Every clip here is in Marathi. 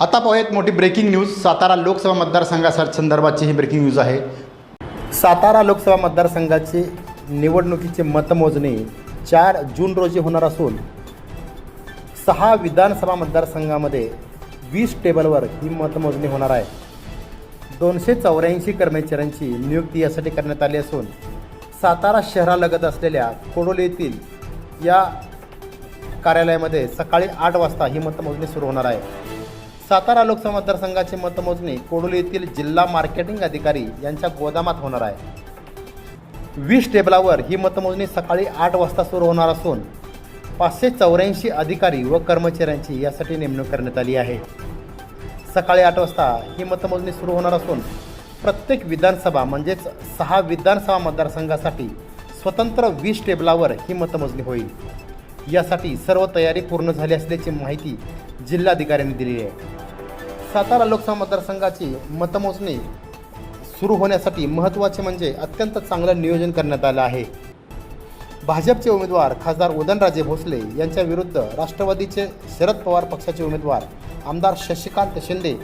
आता पाहूयात मोठी ब्रेकिंग न्यूज सातारा लोकसभा मतदारसंघासंदर्भाची ही ब्रेकिंग न्यूज आहे. सातारा लोकसभा मतदारसंघाची निवडणुकीची मतमोजणी चार जून रोजी होणार असून सहा विधानसभा मतदारसंघामध्ये वीस टेबलवर ही मतमोजणी होणार आहे. दोनशे चौऱ्याऐंशी कर्मचाऱ्यांची नियुक्ती यासाठी करण्यात आली असून सातारा शहरालगत असलेल्या कोडोली येथील या कार्यालयामध्ये सकाळी आठ वाजता ही मतमोजणी सुरू होणार आहे. सातारा लोकसभा मतदारसंघाची मतमोजणी कोडोली येथील जिल्हा मार्केटिंग अधिकारी यांच्या गोदामात होणार आहे. वीस टेबलावर ही मतमोजणी सकाळी आठ वाजता सुरू होणार असून पाचशे चौऱ्याऐंशी अधिकारी व कर्मचाऱ्यांची यासाठी नेमणूक करण्यात आली आहे. सकाळी आठ वाजता ही मतमोजणी सुरू होणार असून प्रत्येक विधानसभा म्हणजेच सहा विधानसभा मतदारसंघासाठी स्वतंत्र वीस टेबलावर ही मतमोजणी होईल. यासाठी सर्व तयारी पूर्ण झाली असल्याची माहिती जिल्हाधिकाऱ्यांनी दिली आहे. सातारा लोकसभा मतदारसंघाची मतमोजणी सुरू होण्यासाठी महत्त्वाचे म्हणजे अत्यंत चांगलं नियोजन करण्यात आलं आहे. भाजपचे उमेदवार खासदार उदयनराजे भोसले यांच्या विरुद्ध राष्ट्रवादीचे शरद पवार पक्षाचे उमेदवार आमदार शशिकांत शिंदे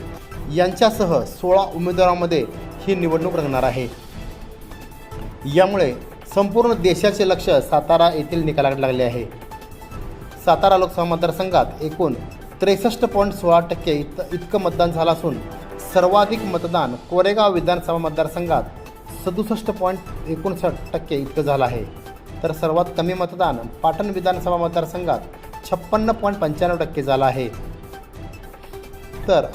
यांच्यासह सोळा उमेदवारांमध्ये ही निवडणूक रंगणार आहे. यामुळे संपूर्ण देशाचे लक्ष सातारा येथील निकालाकडे लागले आहे. सातारा लोकसभा मतदारसंघात एकूण त्रेसष्ट पॉईंट सोळा टक्के इत इतकं मतदान झालं असून सर्वाधिक मतदान कोरेगाव विधानसभा मतदारसंघात सदुसष्ट पॉईंट एकोणसाठ टक्के इतकं झालं आहे. तर सर्वात कमी मतदान पाटण विधानसभा मतदारसंघात छप्पन्न पॉईंट पंच्याण्णव टक्के झालं आहे. तर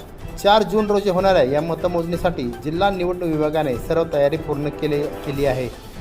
चार जून रोजी होणाऱ्या या मतमोजणीसाठी जिल्हा निवडणूक विभागाने सर्व तयारी पूर्ण केले केली आहे.